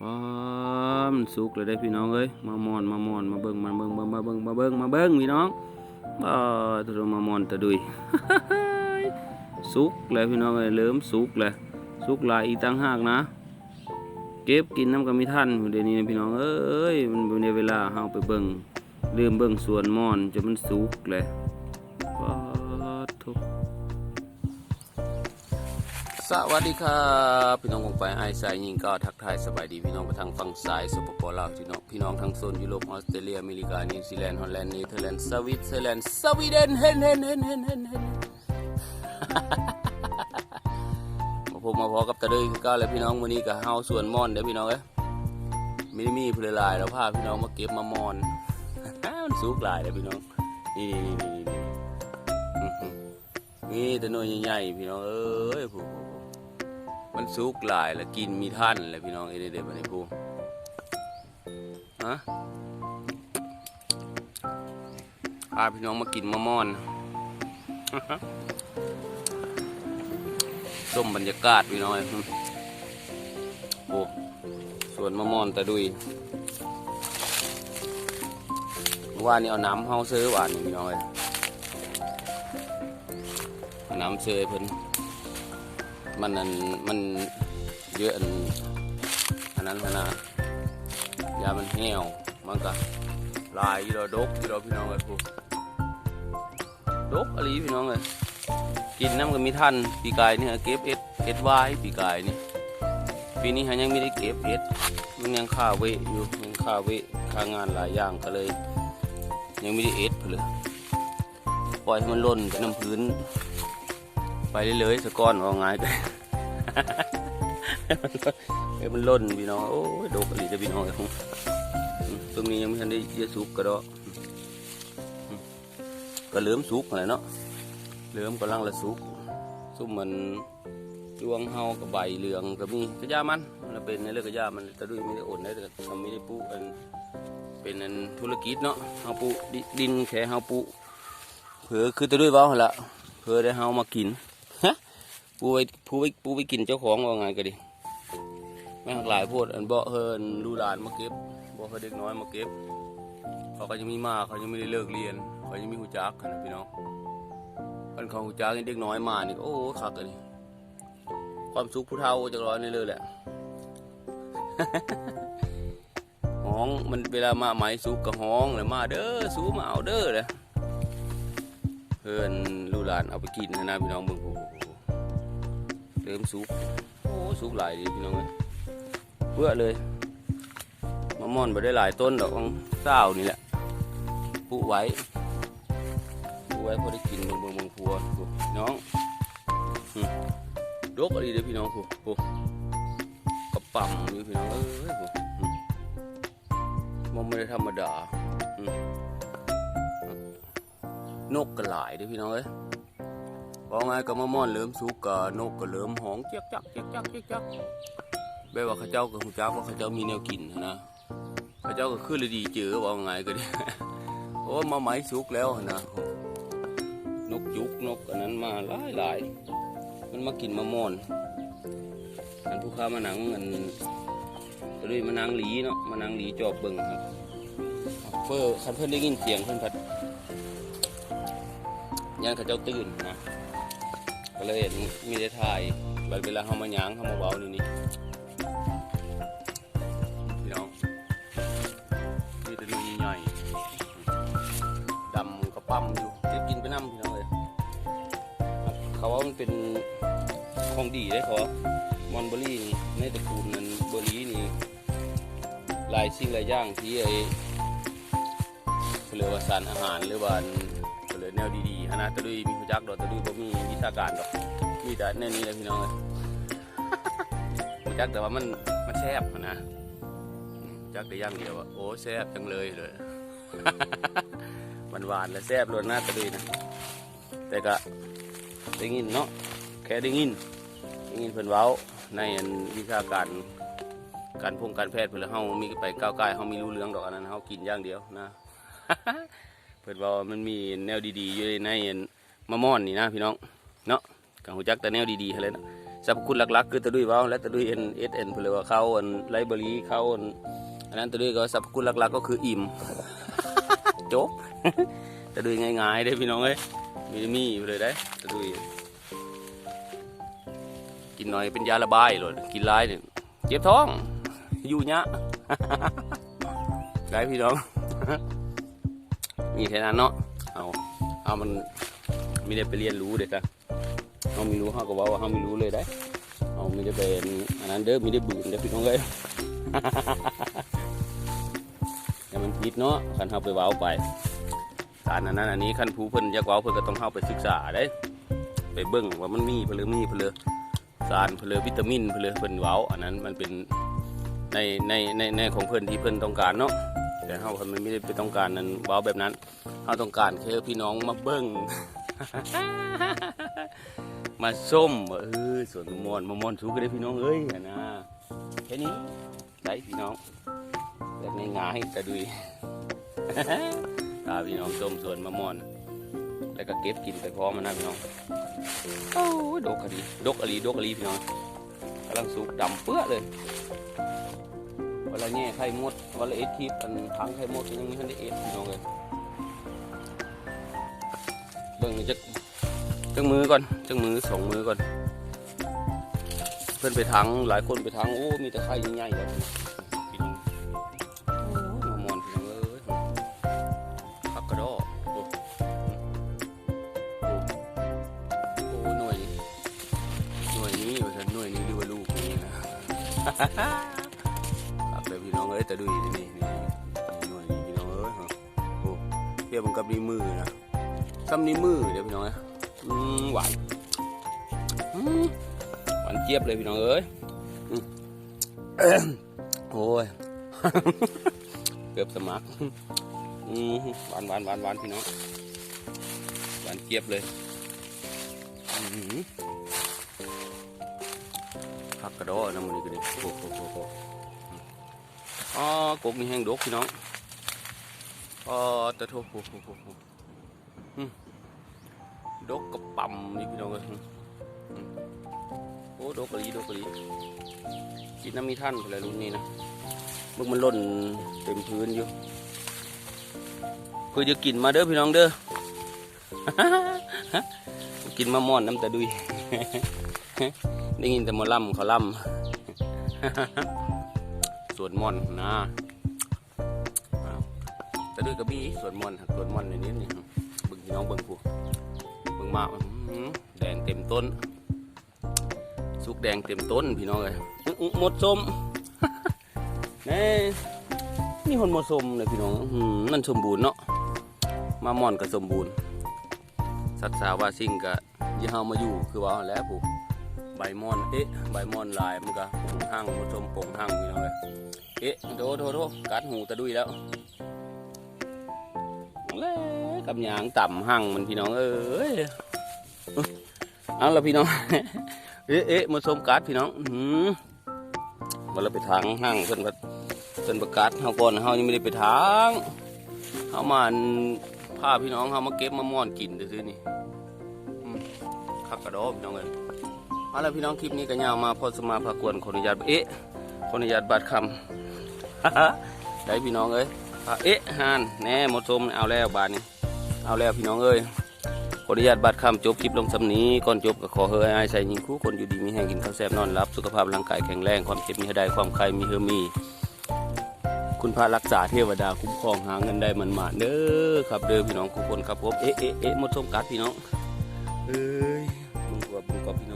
ป้อมสุกเลยได้พี่น้องเอ้ยมามอนมามอนมาเบิ่งมาเบิ่งมาเบิ่งมาเบิ่งมาเบิ่งพี่น้องป้าตะมามอนตะดุยสุกเลยพี่น้องเอ้ยเริ่มสุกเลยสุกหลายอีกตั้งหากนะเก็บกินน้ำก็มีท่านเดี๋ยวนี้นะพี่น้องเอ้ยมันเป็นเวลาเฮาไปเบิ่งลืมเบิ่งสวนมอนจนมันสุกเลยป้าทุกสวัสดีครับพี่น้องคงไปไอสายยิงก็ทัก ทายสบายดีพี่น้องไปทางฝั่งซ้ายสปปลาวพี่น้องพี่น้องทางโซนยุโรปออสเตรเลียอเมริกานิวซีแลนด์ฮอลแลนด์เนเธอร์แลนด์สวิตเซอร์แลนด์สวีเดนเฮนเฮนเฮนเฮนเฮนเฮนมาพบมาพอกับตะเดยคือก้าเลยพี่น้องวันนี้กับเฮาสวนมอนเด้อพี่น้องเอ้ยมินิมีพลลายแล้วพาพี่น้องมาเก็บมามอนมันสุกหลายเลยพี่น้องนี่นี่นี่นี่นี่แต่หน่วยใหญ่ๆพี่น้องเอ้ยผู้ มันสุกหลายแล้วกินมีท่านเลยพี่น้องเอเด็ดบันนี้ผู้ฮะพาพี่น้องมากินมามอนส้มบรรยากาศพี่น้อยโอ้สวนมะม่อนตะดุยว่านี่เอาน้ำเฮาซื้อหวานนี่พี่น้อยเอาน้ำซื้อเพิ่น มันนั่นมันเยอะอันอันนั้นขนาดยามันแห้วมันก็ลายอยู่ดอกดกอยู่ดอกพี่น้องเลยพูดกอะไรพี่น้องเลยกินน้ำก็มีท่านปีกายนี่ยเก็บเอ็ดเอ็ดไว้ปีกายนี่ปีนี้หายังไม่ได้เก็บเอ็ดมันยังค่าเวอยู่ยังค่าเวค่างานหลายอย่างก็เลย ยังไม่ได้เอ็ดเลยปล่อยให้มันล่นกับน้ำพื้น ไปเรื่อยๆสะก้อนว่าง่ายไปมันล่นพี่น้องโอ้ยดกอะไรจะพี่น้องเอ้ยอืมตรงนี้ยังไม่ทันได้เยอะสุกก็ดอกอืมก็เลือมสุกอะไรเนาะเลือมกำลังละสุกซุ่มมันดวงเฮากับใบเหลืองก็มีกระยามันมันเป็นในเรื่องกระยามันแต่ด้วยไม่ได้อนได้แต่ทำไม่ได้ปลูกอันเป็นอันธุรกิจเนาะเฮาปลูกดิดินแค่เฮาปลูกเผื่อคือแต่ด้วยเว้าหละเผื่อได้เฮามากิน ฮะปลูกไว้ปลูกไว้ปลูกไว้กินเจ้าของว่าไงก็ดิแม่งหลายโพดอันเบาเฮินลูหลานมาเก็บบ่เขาเด็กน้อยมาเก็บ เขาก็ยังมีมาเขายังไม่ได้เลิกเรียน เขายังมีหูจักนาดพี่น้องมันของหูจ้าเด็กน้อยมานี่โอ้คักเลยความสุขผู้เฒ่าจะร้อนนี่เลยแหละห้องมันเวลามาไหมสุกกับห้องเลยมาเด้อสูมาเอาเด้อเลยเพื่อนลูหลานเอาไปกินนะพี่น้องเบิ่งโอ้ เริ่มสุกโอ้สุกหลายดีพี่น้องเลยเพื่อเลยมะม่อนไปได้หลายต้นดอกของเศร้านี่แหละปูไว้เอาไว้พอได้กินเบิ่งเบิ่งเบิ่งพัวงน้องดกอะไรเด้พี่น้องโอ้โหกระปั่มอยู่พี่น้องเอ้ยโอ้อืมมันไม่ได้ธรรมดานกกระหลายเด้อพี่น้องเอ้ย ว่าไงก็มาม่อนเหลิมสุกกะนกก็เหลิมหองเจ๊กจักเจ๊กจักเจ๊กจักแบบว่าเขาเจ้าก็หูจักว่าเขาเจ้ามีแนวกินนะเขาเจ้าก็ขึ้นเลยดีเจอว่าไงก็ได้โอ้มาไหมสุกแล้วนะนกจุกนกอันนั้นมาหลายหลายมันมากินมะม่อนอันผู้ค้ามาหนังอันก็เลยมานังหลีเนาะมานังหลีจอบเบิ่งครับเพื่อคันเพื่อนได้ยินเสียงเพื่อนพัดยันเขาเจ้าตื่นนะ เลยมีได้ถ่ายบัดเวลาเขามาหยางเขามาเบานี่นี่พี่น้องมีแต่ดูใหญ่ดำกระปั๊มอยู่เก็บกินไปน้ำพี่น้องเลยเขาว่ามันเป็นของดีได้ขอมอนเบอรี่นี่ในตระกูลนั้นเบอร์รี่นี่หลายสิ่งหลายอย่างที่ไอเรียกว่าสารอาหารหรือว่า แนวดีๆฮะนะแตะดุยมีผู้จักดอกแตะดุยบ่มีวิชาการดอกมีแต่แน่นี้เลยพี่น้องเลยผู้จักแต่ว่ามันมันแซ่บนะจักแต่ย่างเดียวอะโอ้แซ่บจังเลยเลยหวานๆและแซ่บรวนหน้าตะดุยนะแต่ก็ได้ยินเนาะแค่ได้ยินได้ยินเพิ่นเว้าในอันวิชาการการพงการแพทย์เพิ่นแล้วเฮามีไปก้าวไกลเฮามีรู้เรื่องดอกอันนั้นเฮากินอย่างเดียวนะ เพิ่นว่ามันมีแนวดีๆอยู่ในอัมะม่อนนี่นะพี่น้องเนาะกังหูจักแต่แนวดีๆเลยนะสรรพคุณหลักๆ คือตะดุยว้าและตะดุยเอ็นเอสเอ็นเพนเลยว่าเข้าอันไลบรารีเข้าอันอันนั้นตะดุยก็สรรพคุณหลักๆก็คืออิ่มจบตะดุยง่ายๆได้พี่น้องเอ้ยมีมีเลยได้ตะดุยกินหน่อยเป็นยาระบายเลยกินหลายเนี่ยเจ็บท้องอยู่เนี้ยได้พี่น้อง มีแค่นั้นเนาะเอาเอามันไม่ได้ไปเรียนรู้เด็ดจ้ะเขาไม่รู้เขาก็บอกว่าเขาไม่รู้เลยได้เอาไม่ได้เป็นอันนั้นเด้อไม่ได้บืนเด้อพี่น้องเอ้ยแต่มันผิดเนาะคันเขาไปว้าวไปการอันนั้นอันนี้คันผู้เพิ่นอยากว้าวเพิ่นก็ต้องเข้าไปศึกษาได้ไปเบิ่งว่ามันมีเพนหรือมีเพนเลยสารเพนเลยวิตามินเพนเลยเพิ่นว้าวอันนั้นมันเป็นในในในในของเพิ่นที่เพิ่นต้องการเนาะ แต่เฮาเพิ่นไม่ได้ไปต้องการนั้นเว้าแบบนั้นเฮาต้องการแค่พี่น้องมาเบิ่งมาส้มว่าเออสวนมะม่วนมะม่วนสูงก็ได้พี่น้องเอ้ยนะแค่นี้ได้พี่น้องแบบง่ายๆแต่ดุยพาพี่น้องส้มสวนมะม่วนแล้วก็เก็บกินไปพร้อมนะพี่น้องโอ้ยดกอะลีดกอะลีดกอะลีพี่น้องกำลังสุกดำเปื้อเลย เวลาแง่ไข่มดเวลาเอ็ดทิพย์อันทังไข่มดก็ยังไม่ทันได้เอ็ดพี่น้องเลยเบิ่งจักจักมือก่อนจักมือสองมือก่อน เพื่อนไปทั้งหลายคนไปทั้งโอ้มีแต่ไข่ใหญ่ๆแล้วพี่น้องโอ้ยมามอนพี่น้องเอ้ยผักกระดอโอ้โอ้หน่วยหน่วยนี้ว่าฉันหน่วยนี้หรือว่าลูกนี่นะครับ เลยพี่น้องเอ้ยแต่ดูนี่นี่นี่หน่วยนี้พี่น้องเอ้ยโอ้เทียบมันกับนิ้วมือนะซ้ำนิ้วมือเดี๋ยวพี่น้องเอ้ยอืมหวานหวานเจี๊ยบเลยพี่น้องเอ้ยโอ้ยเกือบสมัครอืมหวานหวานหวานหวานพี่น้องหวานเจี๊ยบเลยผักกระโดดนะมันนี่ก็ดีโอ้โห อ้โหอ๋อกบนี่แห้งดกพี่น้องอ๋อตะโถโอ้โหโหดกกระปั๊มนี่พี่น้องเลยโอ้ดกกะลีดกกะลีกินน้ำมีท่านอะไรรุ่นนี้นะมึงมันล่นเต็มพื้นอยู่เพื่อจะกินมาเด้อพี่น้องเด้อกินมะม่อนน้ำตาดุยได้ยินแต่หมอล่ำเขาล่ำ สวนม่อนนะอ้าวตาดุยก็มีสวนม่อนสวนม่อนในนี้นี่บิ่งพี่น้องเบิ่งผู้เบิ่งมาแดงเต็มต้น สุกแดงเต็มต้นพี่น้องเลยหมดส้มนี่นี่คนหมดส้มเลยพี่น้องอื้อหือมันสมบูรณ์เนาะมาม่อนก็สมบูรณ์สัตว์สาวาซิงกะยี่ห้ามาอยู่คือว่าแล้วปุ๊ ใบมอน เอ๊ะ ใบมอนลายมันก็ปงห้างมาชมปงห้างพี่น้องเลยเอ๊ะโดโดโดกัดหูตะดุยแล้วเล่กับยางต่ำห้างมันพี่น้องเอ้ยเอาละพี่น้อง เอ๊ะเอ๊ะมาชมกัดพี่น้องอื้อหืมวันเราไปทางห้างเพิ่นว่าเพิ่นประกาศเฮาก่อนเฮายังไม่ได้ไปทางเฮามาอันพาพี่น้องเขามาเก็บมะม่อนกินซื่อๆนี่คักกระโดดพี่น้องเลย เอาละพี่น้องคลิปนี้ก็ยาวมาพอสมาพากวนขออนุญาตเอ๊ะขออนุญาตบัดคำได้พี่น้องเอ้ยเอ๊ะฮานแน่หมดสมเอาแล้วบาทนี้ เอาแล้วพี่น้องเอ้ยขออนุญาตบัดคำจบคลิปลงสำนี้ก่อนจบก็ขอเฮยไอ้ายใส่ยิงคู่คนอยู่ดีมีแห้งกินข้าวแซ่บนอนรับ สุขภาพร่างกายแข็งแรงความเจ็บมีให้ได้ความใครมีเฮอมี คุณพระรักษาเทวดาคุ้มครองหาเงินได้มันมาเด้อครับเด้อพี่น้องทุกคนครับผมเอ๊ะเอ๊ะเอ๊ะหมดสมกัดพี่น้องเอ้ยมึงกว่ามึงกว่าพี่น้อง